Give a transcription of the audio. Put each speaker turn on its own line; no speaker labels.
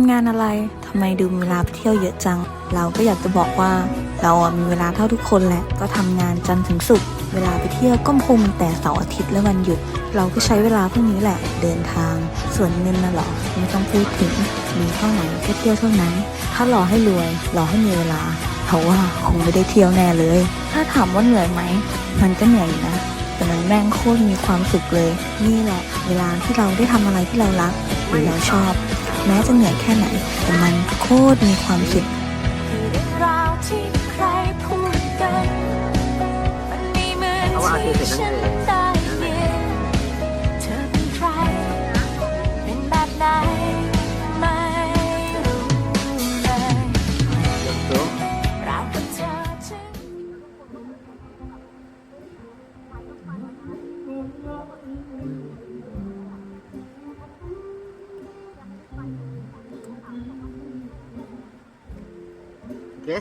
ำงานอะไรทำไมดูมีเวลาไปเที่ยวเยอะจัง เราก็อยากจะบอกว่า เราอะมีเวลาเท่าทุกคนแหละ ก็ทำงานจันทร์ถึงศุกร์เวลาไปเที่ยวก็คงมีแต่เสาร์อาทิตย์และวันหยุด เราก็ใช้เวลาพวกนี้แหละ เดินทาง ส่วนเงินน่ะหรอไม่ต้องพูดถึงมีเท่าไหร่ก็เที่ยวเท่านั้น ถ้ารอให้รวยรอให้มีเวลาเพราะว่าคงไม่ได้เที่ยวแน่เลย ถ้าถามว่าเหนื่อยไหมมันก็เหนื่อยอยู่นะแต่มันแม่งโคตรมีความสุขเลย นี่แหละ เวลาที่เราได้ทำอะไรที่เรารักหรือเราชอบ แม้จะเหนื่อยแค่ไหน แต่มันโคตรมีความสุข
คือเรื่องราวที่ใครพูดกันมันไม่เหมือน
เอาว่า
ที่
คือเสร็จ
ฉั
แล้ว
น
ไง
ได้ยิ
โอเค